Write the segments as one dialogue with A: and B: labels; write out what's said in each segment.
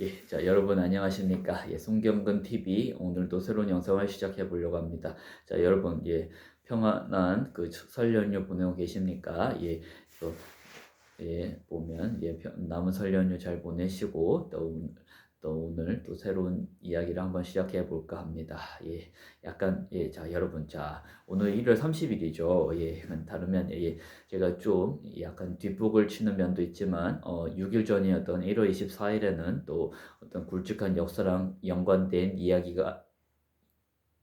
A: 예, 자 여러분 안녕하십니까? 예, 송경근 TV 오늘도 새로운 영상을 시작해 보려고 합니다. 자 여러분 예 평안한 그 설 연휴 보내고 계십니까? 예, 또, 예 보면 예 평- 남은 설 연휴 잘 보내시고 또 또 오늘 또 새로운 이야기를 한번 시작해 볼까 합니다. 예, 약간 예, 자 여러분 자 오늘 1월 30일이죠. 예, 다르면 예, 제가 좀 약간 뒷북을 치는 면도 있지만 어, 6일 전이었던 1월 24일에는 또 어떤 굵직한 역사랑 연관된 이야기가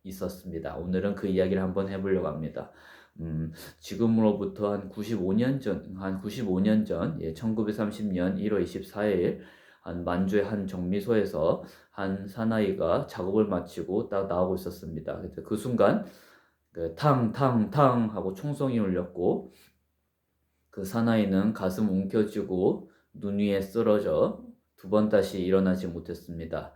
A: 있었습니다. 오늘은 그 이야기를 한번 해보려고 합니다. 음, 지금으로부터 한 95년 전, 한 95년 전, 예, 1930년 1월 24일, 한 만주의 한 정미소에서 한 사나이가 작업을 마치고 딱 나오고 있었습니다. 그 순간, 그 탕, 탕, 탕 하고 총성이 울렸고, 그 사나이는 가슴 움켜쥐고 눈 위에 쓰러져 두 번 다시 일어나지 못했습니다.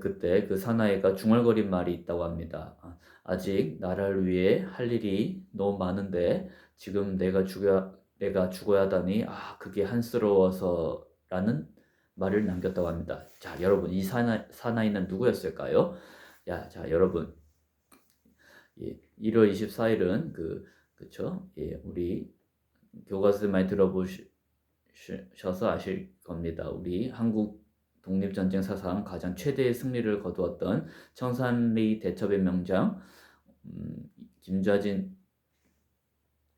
A: 그때 그 사나이가 중얼거린 말이 있다고 합니다. 아, 아직 나라를 위해 할 일이 너무 많은데 지금 내가 죽여 내가 죽어야 하다니 아 그게 한스러워서라는 말을 남겼다고 합니다. 자 여러분 이 사나, 사나이는 누구였을까요? 야, 자 여러분 예, 1월 24일은 그 그쵸? 예, 우리 교과서 많이 들어보셔서 아실 겁니다. 우리 한국 독립전쟁 사상 가장 최대의 승리를 거두었던 청산리 대첩의 명장 음, 김좌진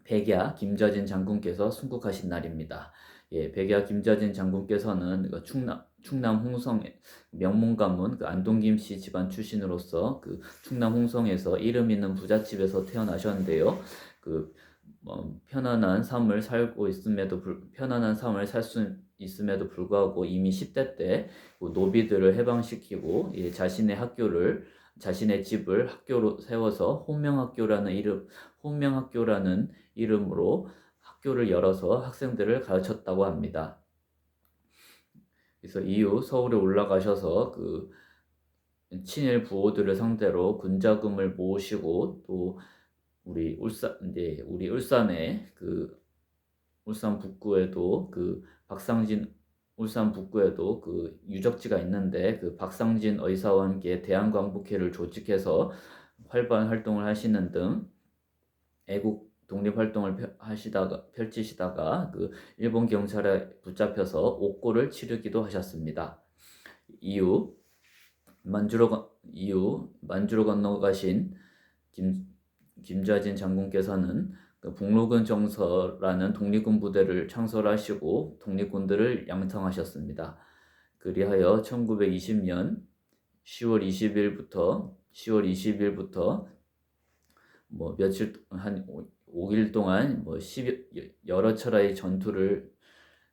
A: 백야 김좌진 장군께서 순국하신 날입니다. 예, 백야 김좌진 장군께서는 그 충남 충남 홍성 명문 가문 그 안동김 씨 집안 출신으로서 그 충남 홍성에서 이름 있는 부잣집에서 태어나셨는데요. 그 뭐, 편안한 삶을 살고 있음에도 불, 편안한 삶을 살 수 있음에도 불구하고 이미 10대 때그 노비들을 해방시키고 예, 자신의 학교를 자신의 집을 학교로 세워서 혼명학교라는 이름 혼명학교라는 이름으로 학교를 열어서 학생들을 가르쳤다고 합니다. 그래서 이후 서울에 올라가셔서 그 친일 부호들을 상대로 군자금을 모으시고 또 우리 울산 이제 우리 울산에 그 울산 북구에도 그 박상진 울산 북구에도 그 유적지가 있는데 그 박상진 의사와 함께 대한광복회를 조직해서 활발한 활동을 하시는 등 애국 독립 활동을 펴- 하시다가 펼치시다가 그 일본 경찰에 붙잡혀서 옥고를 치르기도 하셨습니다. 이후 만주로 건- 이후 만주로 건너가신 김 김좌진 장군께서는 그 북로근 정서라는 독립군 부대를 창설하시고 독립군들을 양성하셨습니다. 그리하여 1920년 10월 20일부터 10월 20일부터 뭐 며칠 한 5일 동안 뭐 10, 여러 차례의 전투를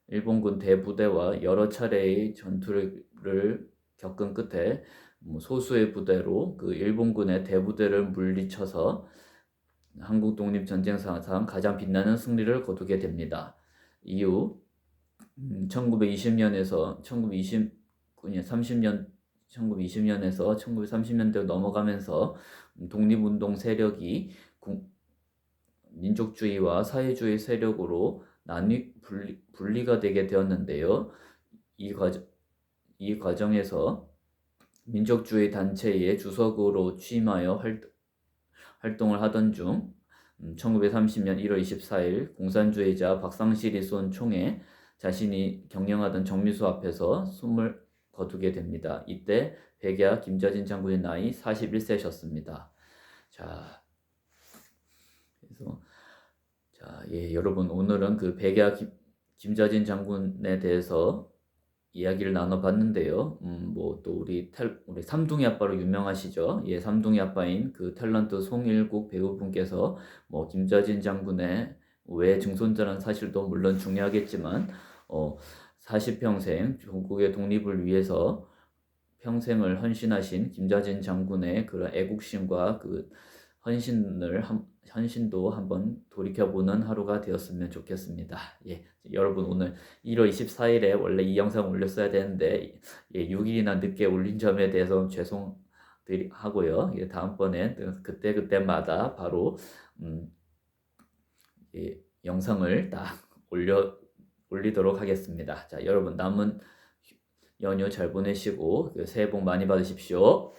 A: 일본군 대부대와 여러 차례의 전투를 겪은 끝에 뭐 소수의 부대로 그 일본군의 대부대를 물리쳐서 한국 독립 전쟁 사상 가장 빛나는 승리를 거두게 됩니다. 이후 1920년에서 1929년 30년 1920년에서 1930년대 넘어가면서 독립운동 세력이 국- 민족주의와 사회주의 세력으로 나뉘 분리, 분리가 되게 되었는데요. 이 과정 이 과정에서 민족주의 단체의 주석으로 취임하여 활, 활동을 하던 중 1930년 1월 24일 공산주의자 박상실이 쏜 총에 자신이 경영하던 정미소 앞에서 숨을 거두게 됩니다. 이때 백야 김좌진 장군의 나이 41세셨습니다. 자, 그래서 자, 예, 여러분 오늘은 그 백야 김, 김좌진 장군에 대해서 이야기를 나눠봤는데요. 음, 뭐 또 우리 텔, 우리 삼둥이 아빠로 유명하시죠. 예, 삼둥이 아빠인 그 탤런트 송일국 배우분께서 뭐 김좌진 장군의 외 증손자라는 사실도 물론 중요하겠지만 어, 40평생 조국의 독립을 위해서 평생을 헌신하신 김좌진 장군의 그런 애국심과 그 헌신을 한, 헌신도 한번 돌이켜보는 하루가 되었으면 좋겠습니다. 예, 여러분 오늘 1월 24일에 원래 이 영상 올렸어야 되는데 예, 6일이나 늦게 올린 점에 대해서 죄송하고요. 예, 다음번에 그때 그때마다 바로 음, 예, 영상을 딱 올려 올리도록 하겠습니다. 자, 여러분 남은 연휴 잘 보내시고 그 새해 복 많이 받으십시오.